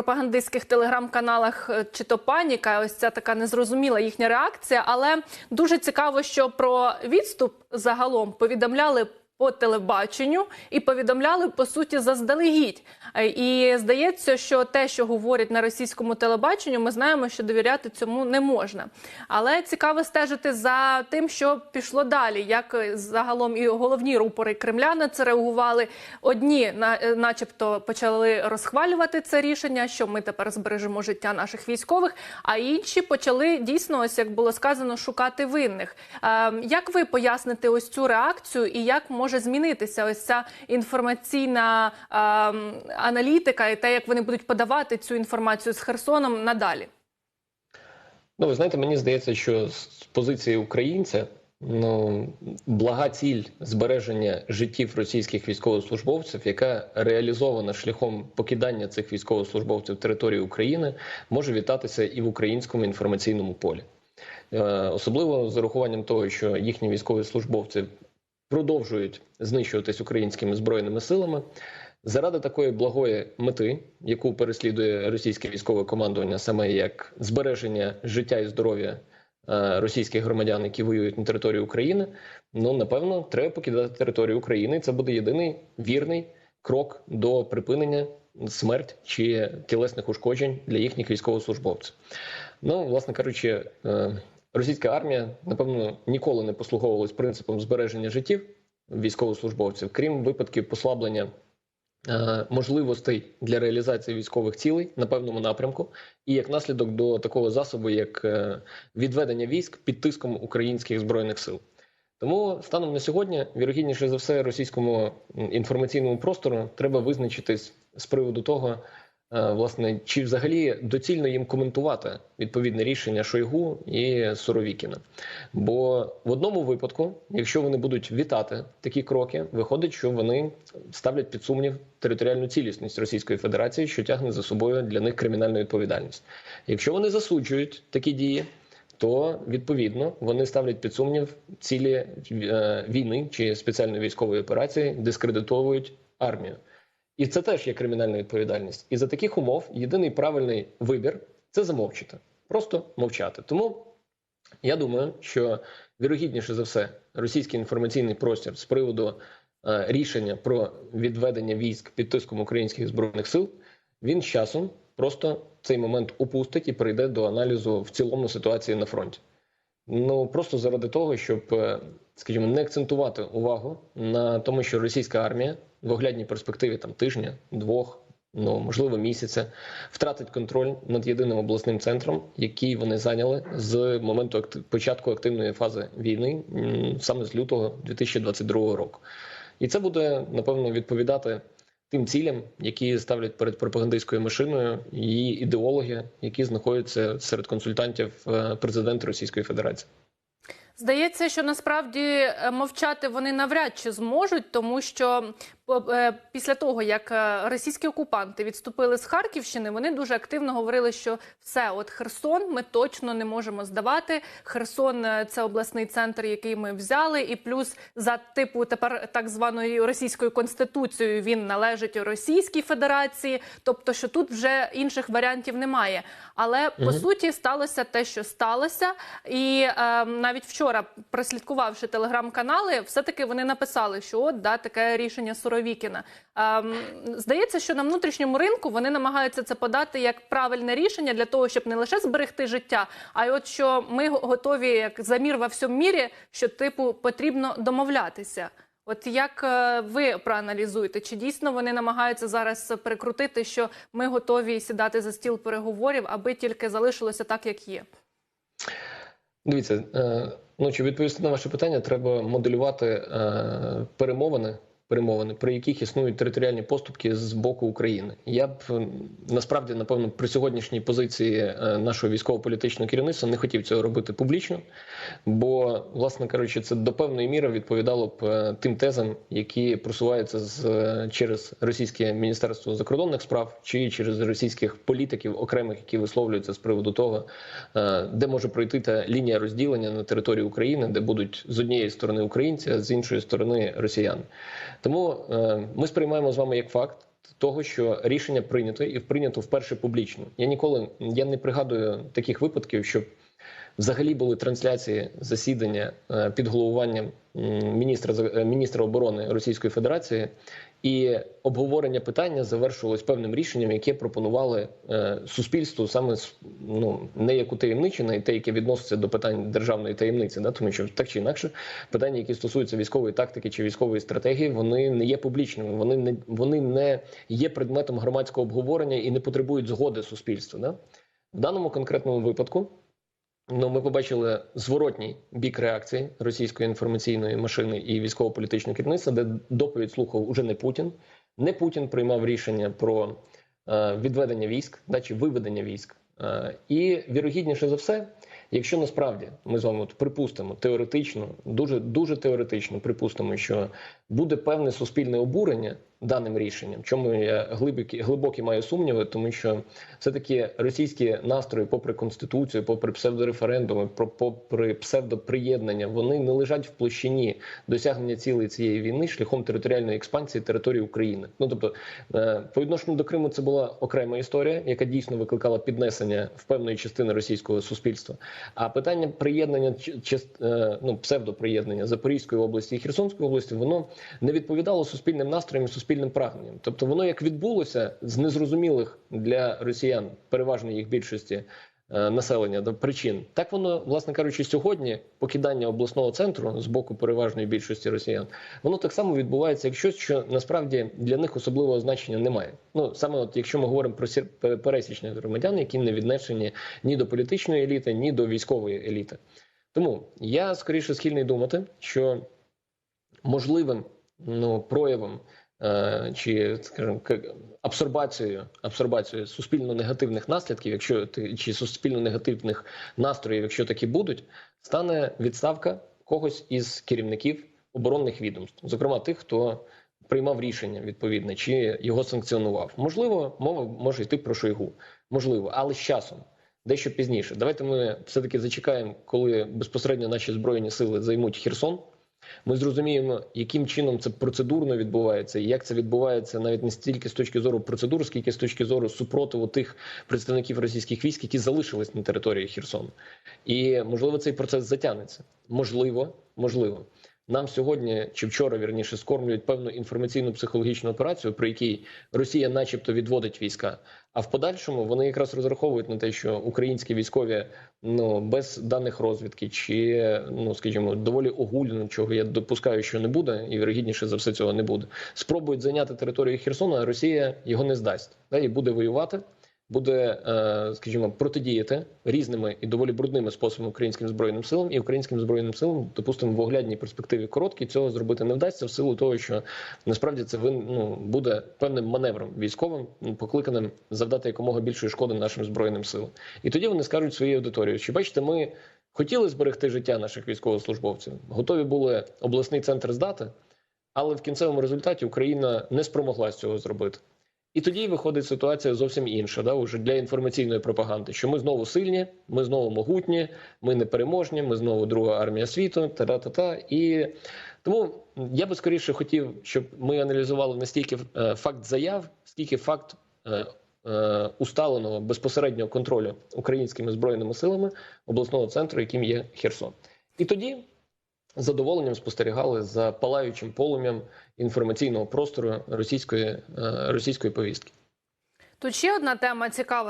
пропагандистських телеграм-каналах е, чи то паніка, ось ця така незрозуміла їхня реакція. Але дуже цікаво, що про відступ загалом повідомляли. По телебаченню і повідомляли по суті заздалегідь. Е, І здається, що те, що говорять на російському телебаченню, ми знаємо, що довіряти цьому не можна. Але цікаво стежити за тим, що пішло далі. Як загалом і головні рупори Кремля на це реагували. Одні, на- е, начебто, почали розхвалювати це рішення, що ми тепер збережемо життя наших військових. А інші почали дійсно, ось як було сказано, шукати винних. Е, Як ви поясните ось цю реакцію, і як може змінитися ось ця інформаційна е, аналітика і те, як вони будуть подавати цю інформацію з Херсоном надалі? Ну, ви знаєте, мені здається, що з позиції українця ну блага ціль збереження життів російських військовослужбовців, яка реалізована шляхом покидання цих військовослужбовців території України, може вітатися і в українському інформаційному полі, Е, особливо з урахуванням того, що їхні військові службовці продовжують знищуватись українськими збройними силами. Заради такої благої мети, яку переслідує російське військове командування, саме як збереження життя і здоров'я е, російських громадян, які воюють на території України, ну напевно, треба покидати територію України. Це буде єдиний вірний крок до припинення смерть чи тілесних ушкоджень для їхніх військовослужбовців. Ну, власне кажучи, е, російська армія напевно ніколи не послуговувалась принципом збереження життів військовослужбовців, крім випадків послаблення е, можливостей для реалізації військових цілей на певному напрямку, і як наслідок до такого засобу, як е, відведення військ під тиском українських збройних сил. Тому станом на сьогодні, вірогідніше за все, російському інформаційному простору треба визначитись з приводу того, власне, чи взагалі доцільно їм коментувати відповідне рішення Шойгу і Суровікіна. Бо в одному випадку, якщо вони будуть вітати такі кроки, виходить, що вони ставлять під сумнів територіальну цілісність Російської Федерації, що тягне за собою для них кримінальну відповідальність. Якщо вони засуджують такі дії, то відповідно вони ставлять під сумнів цілі е, війни чи спеціальної військової операції, дискредитовують армію. І це теж є кримінальна відповідальність. І за таких умов єдиний правильний вибір це замовчити, просто мовчати. Тому я думаю, що вірогідніше за все російський інформаційний простір з приводу е, рішення про відведення військ під тиском українських збройних сил він з часом просто цей момент упустить і прийде до аналізу в цілому ситуації на фронті. Ну просто заради того, щоб, е, скажімо, не акцентувати увагу на тому, що російська армія в оглядній перспективі там тижня, двох, ну можливо, місяця втратить контроль над єдиним обласним центром, який вони зайняли з моменту початку активної фази війни, саме з лютого 2022 року. І це буде напевно відповідати тим цілям, які ставлять перед пропагандистською машиною її ідеологи, які знаходяться серед консультантів е, президента Російської Федерації. Здається, що насправді е, мовчати вони навряд чи зможуть, тому що після того, як е, російські окупанти відступили з Харківщини, вони дуже активно говорили, що все, от Херсон, ми точно не можемо здавати. Херсон е, це обласний центр, який ми взяли, і плюс за типу тепер так званою російською конституцією він належить Російській Федерації. Тобто, що тут вже інших варіантів немає. Але по суті сталося те, що сталося, і е, навіть вчора, прослідкувавши телеграм-канали, все-таки вони написали, що от да, таке рішення Суровікіна. Здається, що на внутрішньому ринку вони намагаються це подати як правильне рішення для того, щоб не лише зберегти життя, а й от що ми готові як за мір во всьому мірі, що типу потрібно домовлятися. От як е, ви проаналізуєте, чи дійсно вони намагаються зараз перекрутити, що ми готові сідати за стіл переговорів, аби тільки залишилося так, як є? Дивіться, е, ну чи відповісти на ваше питання, треба моделювати е, перемовини, перемовини, при яких існують територіальні поступки з боку України. Я б насправді, напевно, при сьогоднішній позиції е, нашого військово-політичного керівництва не хотів цього робити публічно, бо, власне кажучи, це до певної міри відповідало б е, тим тезам, які просуваються з е, через російське міністерство закордонних справ чи через російських політиків окремих, які висловлюються з приводу того, де може пройти та лінія розділення на території України, де будуть з однієї сторони українці, а з іншої сторони росіяни. Тому е, ми сприймаємо з вами як факт того, що рішення прийнято і прийнято вперше публічно. Я ніколи я не пригадую таких випадків, щоб взагалі були трансляції засідання е, під головуванням міністра е, міністра оборони Російської Федерації, і обговорення питання завершувалось певним рішенням, яке пропонували е, суспільству саме ну не як утаємничене, і те, яке відноситься до питань державної таємниці, да тому що так чи інакше питання, які стосуються військової тактики чи військової стратегії, вони не є публічними, вони не вони не є предметом громадського обговорення і не потребують згоди суспільства. Да? В даному конкретному випадку. Ну, ми побачили зворотній бік реакції російської інформаційної машини і військово-політичного керівництва, де доповідь слухав уже не Путін. Не Путін приймав рішення про е, відведення військ, да, чи виведення військ. Е, і вірогідніше за все, якщо насправді ми з вами от припустимо теоретично, дуже дуже теоретично припустимо, що буде певне суспільне обурення даним рішенням. Чому я глибокі глибокі маю сумніви, тому що все таки російські настрої, попри конституцію, попри псевдореферендуми, попри псевдоприєднання, вони не лежать в площині досягнення цілей цієї війни шляхом територіальної експансії території України. Ну тобто, е, по відношенню до Криму, це була окрема історія, яка дійсно викликала піднесення в певної частини російського суспільства. А питання приєднання е, ну, псевдоприєднання Запорізької області і Херсонської області, воно не відповідало суспільним настроям і прагненням. Тобто воно як відбулося з незрозумілих для росіян, переважної їх більшості. е, Населення до причин так воно, власне кажучи, сьогодні покидання обласного центру з боку переважної більшості росіян, воно так само відбувається як щось, що насправді для них особливого значення немає. Ну саме от якщо ми говоримо про пересічних громадян, які не віднесені ні до політичної еліти, ні до військової еліти. Тому я скоріше схильний думати, що можливим ну, проявом чи скажімо, абсорбацією, абсорбацією суспільно негативних наслідків, якщо чи суспільно негативних настроїв, якщо такі будуть, стане відставка когось із керівників оборонних відомств, зокрема тих, хто приймав рішення відповідне, чи його санкціонував. Можливо, мова може йти про Шойгу, можливо, але з часом. Дещо пізніше. Давайте ми все таки зачекаємо, коли безпосередньо наші збройні сили займуть Херсон. Ми зрозуміємо, яким чином це процедурно відбувається, і як це відбувається навіть не стільки з точки зору процедур, скільки з точки зору супротиву тих представників російських військ, які залишились на території Херсону. І можливо цей процес затягнеться. Можливо, можливо. Нам сьогодні чи вчора вірніше скормлюють певну інформаційну психологічну операцію, при якій Росія, начебто, відводить війська. А в подальшому вони якраз розраховують на те, що українські військові ну без даних розвідки, чи ну скажімо, доволі огульно, чого я допускаю, що не буде, і вірогідніше за все цього не буде. Спробують зайняти територію Херсона, а Росія його не здасть, да, і буде воювати. Буде, е, скажімо, протидіяти різними і доволі брудними способами українським збройним силам і українським збройним силам, допустимо, в оглядній перспективі короткій цього зробити не вдасться в силу того, що насправді це ну, буде певним маневром військовим, ну, покликаним завдати якомога більшої шкоди нашим збройним силам. І тоді вони скажуть своїй аудиторії, що бачите, ми хотіли зберегти життя наших військовослужбовців, готові були обласний центр здати, але в кінцевому результаті Україна не спромоглась цього зробити. І тоді виходить ситуація зовсім інша, да, уже для інформаційної пропаганди, що ми знову сильні, ми знову могутні, ми непереможні, ми знову друга армія світу, та-та-та. І тому я би скоріше хотів, щоб ми аналізували не стільки е, факт заяв, скільки факт е, е, усталеного безпосереднього контролю українськими збройними силами обласного центру, яким є Херсон. І тоді задоволенням спостерігали за палаючим полум'ям інформаційного простору російської, е, російської повістки. Тут ще одна тема цікава.